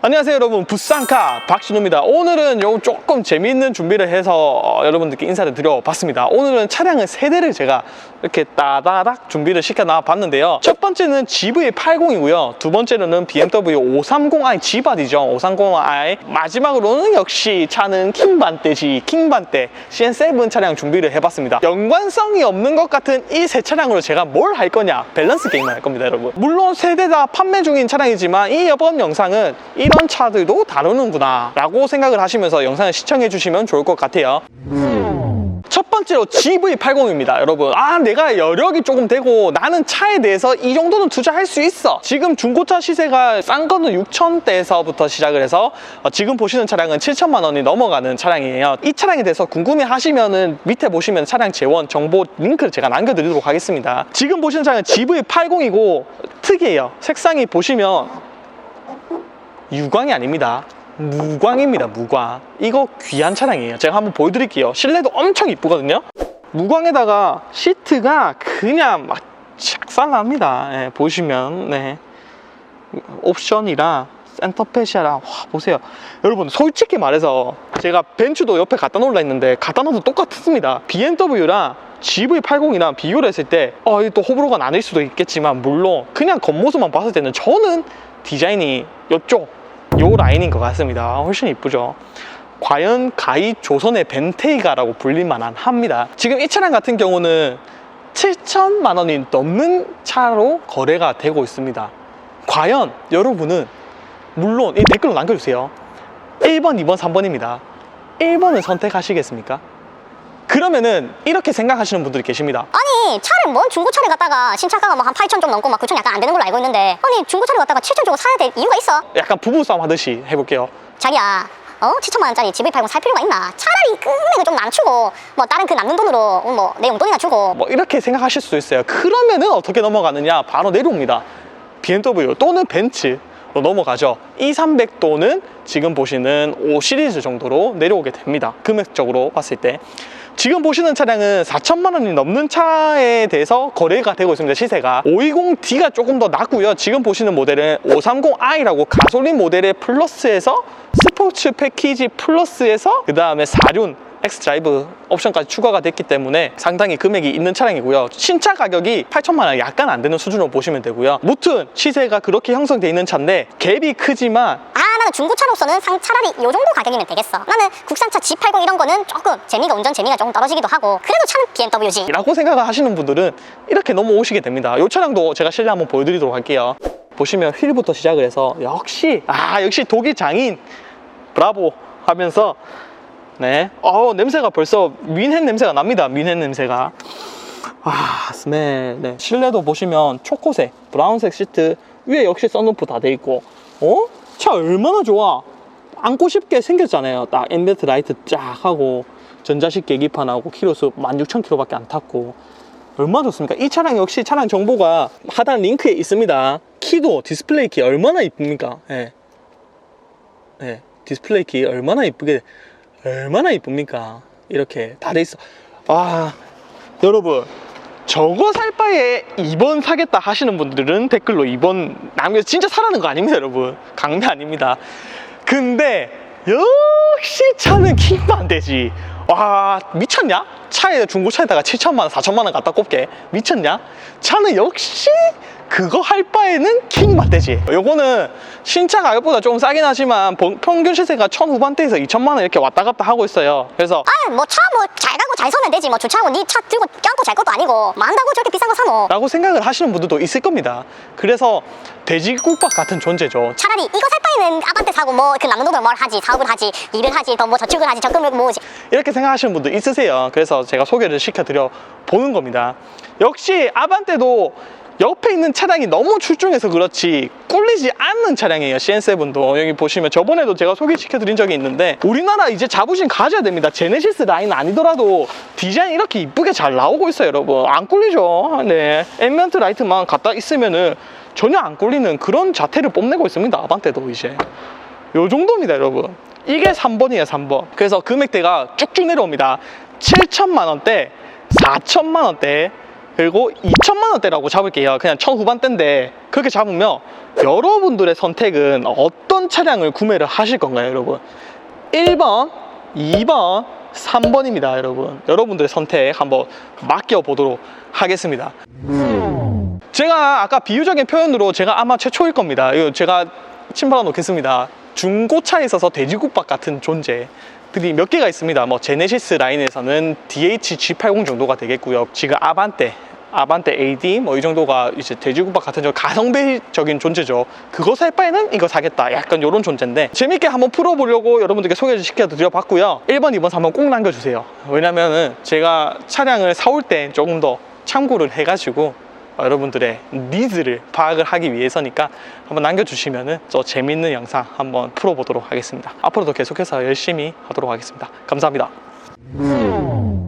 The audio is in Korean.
안녕하세요 여러분. 부산카 박신호입니다. 오늘은 요 조금 재미있는 준비를 해서 어, 여러분들께 인사를 드려봤습니다. 오늘은 차량을 세 대를 제가 이렇게 따다닥 준비를 시켜놔 봤는데요. 첫 번째는 GV80이고요. 두 번째로는 BMW 530i G바디죠. 530i 마지막으로는 역시 차는 킹반대지. 킹반대 CN7 차량 준비를 해봤습니다. 연관성이 없는 것 같은 이 세 차량으로 제가 뭘 할 거냐? 밸런스 게임을 할 겁니다 여러분. 물론 세대 다 판매 중인 차량이지만 이 이번 영상은 이런 차들도 다루는구나 라고 생각을 하시면서 영상을 시청해 주시면 좋을 것 같아요. 첫 번째로 GV80입니다 여러분. 아 내가 여력이 조금 되고 나는 차에 대해서 이 정도는 투자할 수 있어. 지금 중고차 시세가 싼 거는 6천대에서부터 시작을 해서 어, 지금 보시는 차량은 7천만 원이 넘어가는 차량이에요. 이 차량에 대해서 궁금해 하시면은 밑에 보시면 차량 재원 정보 링크를 제가 남겨드리도록 하겠습니다. 지금 보시는 차량은 GV80이고 특이해요. 색상이 보시면 유광이 아닙니다. 무광입니다, 무광. 이거 귀한 차량이에요. 제가 한번 보여드릴게요. 실내도 엄청 이쁘거든요. 무광에다가 시트가 그냥 막 착살납니다. 예, 보시면, 네. 옵션이랑 센터페시아랑, 와, 보세요. 여러분, 솔직히 말해서 제가 벤츠도 옆에 갖다 놓으려 했는데 갖다 놓아도 똑같습니다. BMW랑 GV80이랑 비교를 했을 때, 어, 이또 호불호가 나뉠 수도 있겠지만, 물론 그냥 겉모습만 봤을 때는 저는 디자인이 이쪽, 요 라인인 것 같습니다. 훨씬 이쁘죠. 과연 가히 조선의 벤테이가라고 불릴만한 합니다. 지금 이 차량 같은 경우는 7천만 원이 넘는 차로 거래가 되고 있습니다. 과연 여러분은 물론 이 댓글로 남겨주세요. 1번, 2번, 3번입니다. 1번을 선택하시겠습니까? 그러면은 이렇게 생각하시는 분들이 계십니다. 아니 차를 뭔 중고차를 갖다가 신차가가 뭐 한 8천 좀 넘고 막 9천 약간 안 되는 걸로 알고 있는데 아니 중고차를 갖다가 7천 주고 사야 될 이유가 있어? 약간 부부싸움 하듯이 해볼게요. 자기야 어? 7천만 원짜리 GV80 살 필요가 있나? 차라리 금액을 좀 낮추고 뭐 다른 그 남는 돈으로 뭐 내 용돈이나 주고 뭐 이렇게 생각하실 수도 있어요. 그러면은 어떻게 넘어가느냐? 바로 내려옵니다. BMW 또는 벤츠 로 넘어가죠. E300 또는 지금 보시는 5 시리즈 정도로 내려오게 됩니다. 금액적으로 봤을 때. 지금 보시는 차량은 4천만 원이 넘는 차에 대해서 거래가 되고 있습니다. 시세가 520D가 조금 더 낮고요. 지금 보시는 모델은 530i라고 가솔린 모델의 플러스에서 스포츠 패키지 플러스에서 그 다음에 4륜 X 드라이브 옵션까지 추가가 됐기 때문에 상당히 금액이 있는 차량이고요. 신차 가격이 8천만 원 약간 안 되는 수준으로 보시면 되고요. 무튼 시세가 그렇게 형성돼 있는 차인데 갭이 크지만 아 나는 중고차로서는 상 차라리 요 정도 가격이면 되겠어 나는 국산차 G80 이런 거는 조금 재미가 운전 재미가 조금 떨어지기도 하고 그래도 차는 BMW지 라고 생각을 하시는 분들은 이렇게 넘어오시게 됩니다. 이 차량도 제가 실내 한번 보여드리도록 할게요. 보시면 휠부터 시작을 해서 역시 아 역시 독일 장인 브라보 하면서 네, 어 냄새가 벌써 민햇 냄새가 납니다. 민햇 냄새가. 아 스멜. 네. 실내도 보시면 초코색, 브라운색 시트 위에 역시 썬루프 다 돼 있고, 어? 차 얼마나 좋아. 안고 싶게 생겼잖아요. 딱 앰비언트 라이트 쫙 하고 전자식 계기판하고 키로수 16,000km밖에 안 탔고 얼마나 좋습니까? 이 차량 역시 차량 정보가 하단 링크에 있습니다. 키도 디스플레이 키 얼마나 이쁩니까? 예. 네, 디스플레이 키 얼마나 이쁘게 얼마나 이쁩니까? 이렇게 다 돼 있어. 아, 여러분. 저거 살 바에 2번 사겠다 하시는 분들은 댓글로 2번 남겨 진짜 사라는 거 아닙니다, 여러분. 강매 아닙니다. 근데 역시 차는 킹만 안 되지. 와, 미쳤냐? 차에 중고차에다가 7천만 원, 4천만 원 갖다 꼽게. 미쳤냐? 차는 역시 그거 할 바에는 킹만 되지. 요거는 신차 가격보다 조금 싸긴 하지만 본- 평균 시세가 천 후반대에서 2천만 원 이렇게 왔다 갔다 하고 있어요. 그래서 아 뭐 차 뭐 잘 가고 잘 서면 되지 뭐 주차하고 네차 들고 껴안고 잘 것도 아니고 만다고 저렇게 비싼 거 사노 라고 생각을 하시는 분들도 있을 겁니다. 그래서 돼지국밥 같은 존재죠. 차라리 이거 살 바 에는 아반떼 사고 뭐그 돈으로 뭘 하지 사업을 하지 일을 하지 더뭐 저축을 하지 적금을 모으지 이렇게 생각하시는 분도 있으세요. 그래서 제가 소개를 시켜드려 보는 겁니다. 역시 아반떼도 옆에 있는 차량이 너무 출중해서 그렇지 꿀리지 않는 차량이에요. CN7도 여기 보시면 저번에도 제가 소개시켜 드린 적이 있는데 우리나라 이제 자부심 가져야 됩니다. 제네시스 라인 아니더라도 디자인 이렇게 이쁘게 잘 나오고 있어요, 여러분. 안 꿀리죠. 네, 앰비언트 라이트만 갖다 있으면은 전혀 안 꿀리는 그런 자태를 뽐내고 있습니다. 아반떼도 이제. 요 정도입니다, 여러분. 이게 3번이에요, 3번. 그래서 금액대가 쭉쭉 내려옵니다. 7천만 원대, 4천만 원대, 그리고 2천만 원대라고 잡을게요. 그냥 초후반대인데 그렇게 잡으면 여러분들의 선택은 어떤 차량을 구매를 하실 건가요, 여러분? 1번, 2번, 3번입니다, 여러분. 여러분들의 선택 한번 맡겨보도록 하겠습니다. 제가 아까 비유적인 표현으로 제가 아마 최초일 겁니다. 이거 제가 침발라 놓겠습니다. 중고차에 있어서 돼지국밥 같은 존재 들이 몇 개가 있습니다. 뭐 제네시스 라인에서는 DH G80 정도가 되겠고요. 지금 아반떼, 아반떼 AD 뭐 이 정도가 이제 돼지국밥 같은 저 가성비적인 존재죠. 그거 살 바에는 이거 사겠다. 약간 이런 존재인데 재밌게 한번 풀어보려고 여러분들께 소개시켜 드려봤고요. 1번, 2번, 3번 꼭 남겨주세요. 왜냐면은 제가 차량을 사올 때 조금 더 참고를 해가지고 어, 여러분들의 니즈를 파악을 하기 위해서니까 한번 남겨주시면은 저 재밌는 영상 한번 풀어보도록 하겠습니다. 앞으로도 계속해서 열심히 하도록 하겠습니다. 감사합니다.